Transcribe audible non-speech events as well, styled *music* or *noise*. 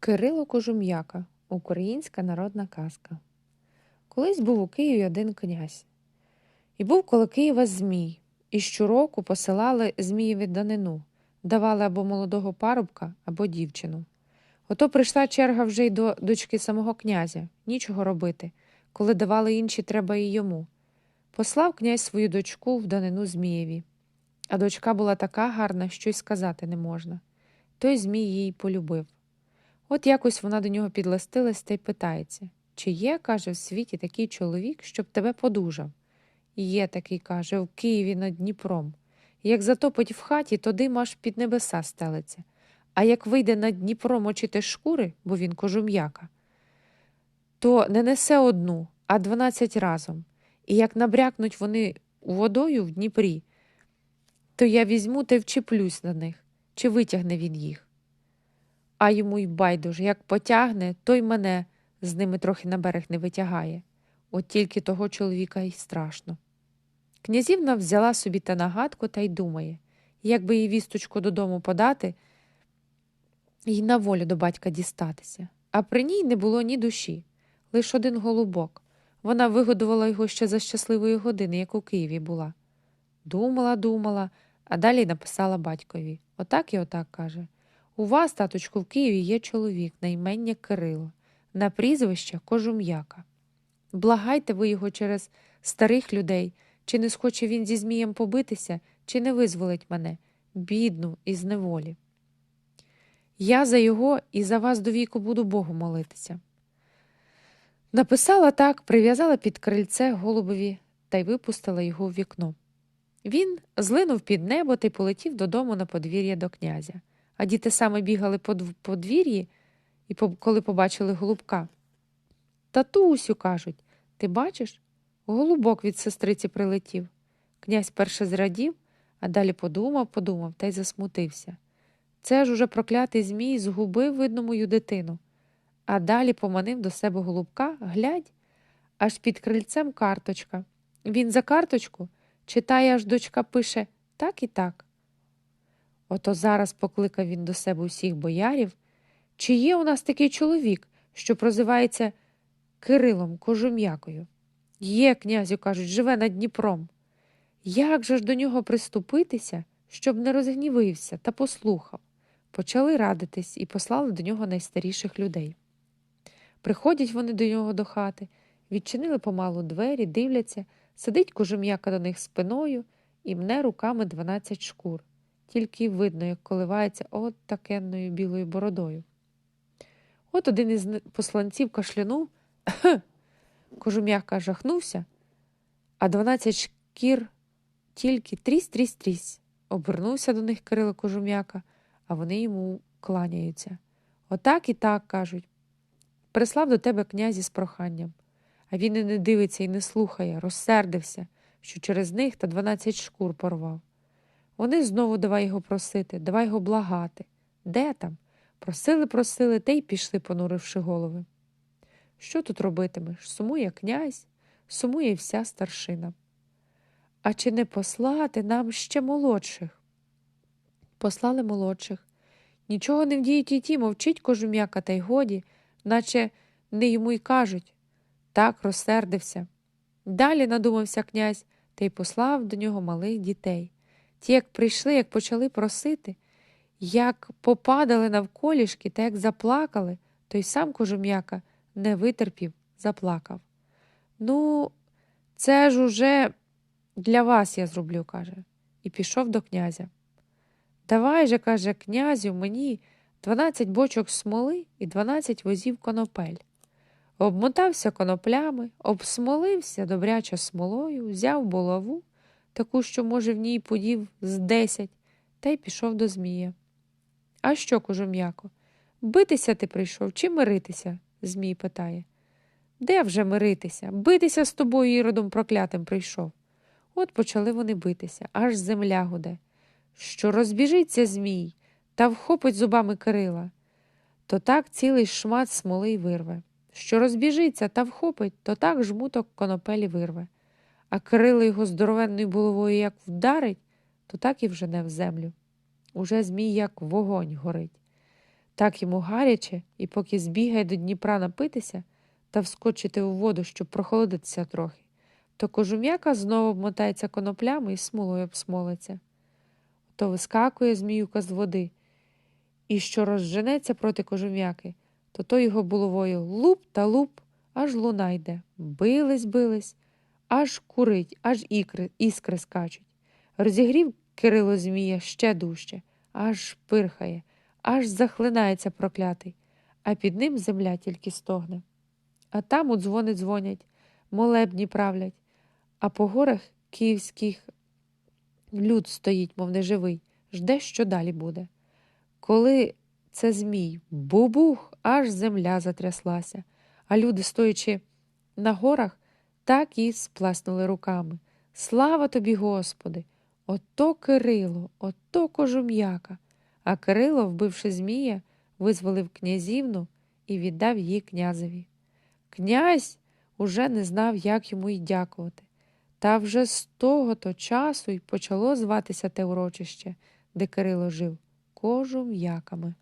Кирило Кожум'яка Українська народна казка. Колись був у Києві один князь. І був коло Києва Змій, і щороку посилали Змієві данину, давали або молодого парубка, або дівчину. Ото прийшла черга вже й до дочки самого князя, нічого робити. Коли давали інші, треба і йому. Послав князь свою дочку в данину Змієві. А дочка була така гарна, що й сказати не можна. Той Змій її полюбив. От якось вона до нього підластилась та й питається чи є, каже, в світі такий чоловік, щоб тебе подужав? Є такий, каже, в Києві над Дніпром. Як затопить в хаті, то дим аж під небеса стелиться. А як вийде над Дніпром мочити шкури, бо він кожум'яка, то не несе одну, а дванадцять разом. І як набрякнуть вони водою в Дніпрі, то я візьму та вчеплюсь на них, чи витягне він їх. А йому й байдуже, як потягне, то й мене з ними трохи на берег не витягає. От тільки того чоловіка й страшно. Князівна взяла собі та нагадку та й думає, як би їй вісточку додому подати і на волю до батька дістатися. А при ній не було ні душі, лише один голубок. Вона вигодувала його ще за щасливої години, як у Києві була. Думала, думала, а далі написала батькові. Отак і отак каже. У вас, таточку, в Києві є чоловік на імення Кирило, на прізвище Кожум'яка. Благайте ви його через старих людей, чи не схоче він зі Змієм побитися, чи не визволить мене, бідну, із неволі. Я за його і за вас до віку буду Богу молитися. Написала так, прив'язала під крильце голубові та й випустила його в вікно. Він злинув під небо та й полетів додому на подвір'я до князя. А діти саме бігали по подвір'ї, і по- коли побачили голубка. Татусю, кажуть, ти бачиш? Голубок від сестриці прилетів. Князь перше зрадів, а далі подумав, подумав та й засмутився. Це ж уже проклятий Змій згубив, видно, мою дитину. А далі поманив до себе голубка, глядь, аж під крильцем карточка. Він за карточку читає, аж дочка пише так і так. Ото зараз покликав він до себе усіх боярів, чи є у нас такий чоловік, що прозивається Кирилом Кожум'якою. Є, князю, кажуть, живе над Дніпром. Як же ж до нього приступитися, щоб не розгнівився та послухав? Почали радитись і послали до нього найстаріших людей. Приходять вони до нього до хати, відчинили помалу двері, дивляться, сидить кожум'яка до них спиною і мне руками дванадцять шкур, тільки видно, як коливається от такенною білою бородою. От один із посланців кашлянув, *clears throat* кожум'яка жахнувся, а дванадцять шкір тільки трісь, трісь, трісь. Обернувся до них Кирило Кожум'яка, а вони йому кланяються. Отак і так кажуть. Прислав до тебе князі з проханням. А він і не дивиться і не слухає, розсердився, що через них та дванадцять шкур порвав. Вони знову давай його просити, давай його благати. Де там? Просили, просили, та й пішли, понуривши голови. Що тут робитимеш? Сумує князь, сумує вся старшина. А чи не послати нам ще молодших? Послали молодших. Нічого не вдіють і ті, мовчить кожум'яка, та й годі, наче не йому й кажуть. Так розсердився. Далі надумався князь та й послав до нього малих дітей. Ті, як прийшли, як почали просити, як попадали навколішки та як заплакали, той сам кожум'яка не витерпів, заплакав. Ну, це ж уже для вас я зроблю, каже, і пішов до князя. Давай же, каже, князю, мені дванадцять бочок смоли і дванадцять возів конопель. Обмотався коноплями, обсмолився добряче смолою, взяв булаву, таку, що, може, в ній подів з десять, та й пішов до Змія. А що, кожум'яко, битися ти прийшов чи миритися? Змій питає. Де вже миритися? Битися з тобою іродом проклятим прийшов. От почали вони битися, аж земля гуде. Що розбіжиться Змій та вхопить зубами Кирила, то так цілий шмат смоли й вирве. Що розбіжиться та вхопить, то так жмуток конопелі вирве. А Кирило його здоровенною булавою як вдарить, то так і вжене в землю. Уже Змій як вогонь горить. Так йому гаряче, і поки збігає до Дніпра напитися та вскочити у воду, щоб прохолодитися трохи, то кожум'яка знову обмотається коноплями і смолою обсмолиться. То вискакує зміюка з води, і що розженеться проти кожум'яки, то то його булавою луп та луп, аж луна йде. Бились, бились, аж курить, аж ікри, іскри скачуть. Розігрів Кирило Змія ще дужче, аж пирхає, аж захлинається проклятий, а під ним земля тільки стогне. А там у дзвони дзвонять, молебні правлять, а по горах київських люд стоїть, мов неживий, жде, що далі буде. Коли це змій бубух, аж земля затряслася, а люди, стоячи на горах, так і сплеснули руками. Слава тобі, Господи! Ото Кирило, ото кожум'яка. А Кирило, вбивши Змія, визволив князівну і віддав її князеві. Князь уже не знав, як йому й дякувати. Та вже з того то часу й почало зватися те урочище, де Кирило жив, кожум'яками.